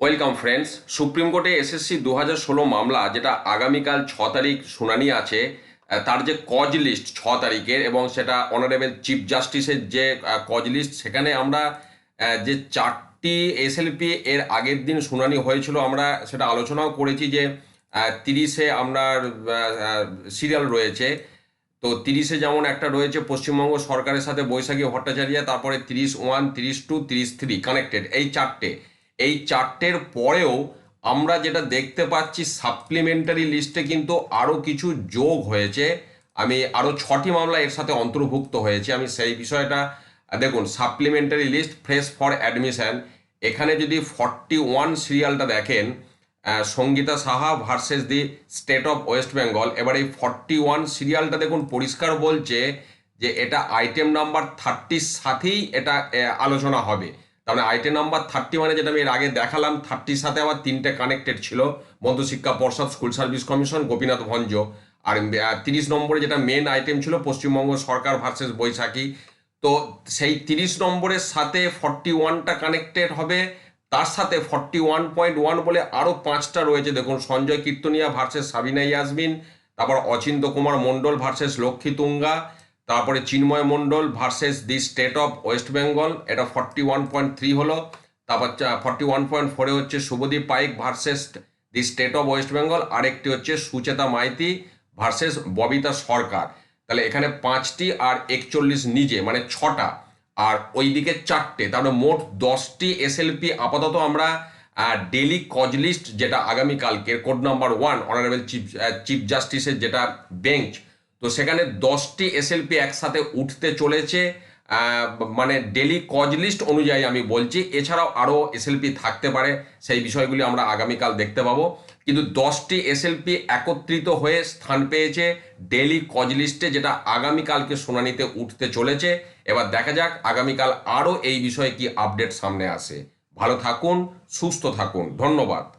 Welcome friends supreme কোর্টে SSC দু হাজার ষোলো মামলা, যেটা আগামীকাল ছ তারিখ শুনানি আছে তার যে কজ লিস্ট ছ তারিখের এবং সেটা অনারেবল চিফ জাস্টিসের যে কজ লিস্ট সেখানে আমরা যে চারটি এসএলপি এর আগের দিন শুনানি হয়েছিল, আমরা সেটা আলোচনাও করেছি যে তিরিশে আপনার সিরিয়াল রয়েছে। তো তিরিশে যেমন একটা রয়েছে, পশ্চিমবঙ্গ সরকারের সাথে বৈশাখী ভট্টাচার্য, তারপরে তিরিশ ওয়ান, তিরিশ টু, তিরিশ থ্রি কানেক্টেড এই চারটে। এই চারটের পরেও আমরা যেটা দেখতে পাচ্ছি সাপ্লিমেন্টারি লিস্টে কিন্তু আরও কিছু যোগ হয়েছে। আমি আরও ছটি মামলা এর সাথে অন্তর্ভুক্ত হয়েছে। আমি সেই বিষয়টা, দেখুন supplementary list fresh for admission এখানে যদি ফর্টি ওয়ান সিরিয়ালটা দেখেন Sangita Saha versus the state of West Bengal এবার এই ফর্টি ওয়ান সিরিয়ালটা দেখুন, পরিষ্কার বলছে যে এটা আইটেম নাম্বার থার্টির সাথেই এটা আলোচনা হবে। তার আইটেম নাম্বার থার্টি মানে যেটা আমি এর আগে দেখালাম থার্টির সাথে আবার তিনটে কানেক্টেড ছিল। Madhyashiksha, Parshad school service commission Gopinath Bhanja. আর তিরিশ নম্বরে যেটা মেন আইটেম ছিল, পশ্চিমবঙ্গ সরকার ভার্সেস বৈশাখী। তো সেই তিরিশ নম্বরের সাথে ফর্টি ওয়ানটা কানেক্টেড হবে। তার সাথে ফর্টি ওয়ান পয়েন্ট ওয়ান বলে আরও পাঁচটা রয়েছে। দেখুন, সঞ্জয় কীর্তনিয়া ভার্সেস সাবিনা ইয়াসমিন, তারপর অচিন্ত কুমার মণ্ডল ভার্সেস লক্ষ্মী তুঙ্গা। তারপরে Chinmoy Mondal versus the state of West Bengal এটা ফর্টি ওয়ান পয়েন্ট থ্রি হলো। তারপর ফর্টি ওয়ান পয়েন্ট ফোরে হচ্ছে Subhadip Paik versus the state of West Bengal আরেকটি হচ্ছে সুচেতা মাইতি ভার্সেস ববিতা সরকার। তাহলে এখানে পাঁচটি আর একচল্লিশ নিজে মানে ছটা, আর ওইদিকে চারটে। তাহলে মোট দশটি এসএলপি আপাতত আমরা ডেলি কজ লিস্ট যেটা আগামীকালকের code number one honourable chief chief জাস্টিসের যেটা বেঞ্চ তো সেখানে দশটি এসএলপি একসাথে উঠতে চলেছে মানে ডেলি কজ লিস্ট অনুযায়ী আমি বলছি। এছাড়াও আরও এসএলপি থাকতে পারে, সেই বিষয়গুলি আমরা আগামীকাল দেখতে পাবো। কিন্তু দশটি এসএলপি একত্রিত হয়ে স্থান পেয়েছে ডেলি কজ লিস্টে যেটা আগামীকালকে শুনানিতে উঠতে চলেছে। এবার দেখা যাক আগামীকাল আরও এই বিষয়ে কি আপডেট সামনে আসে। ভালো থাকুন, সুস্থ থাকুন। ধন্যবাদ।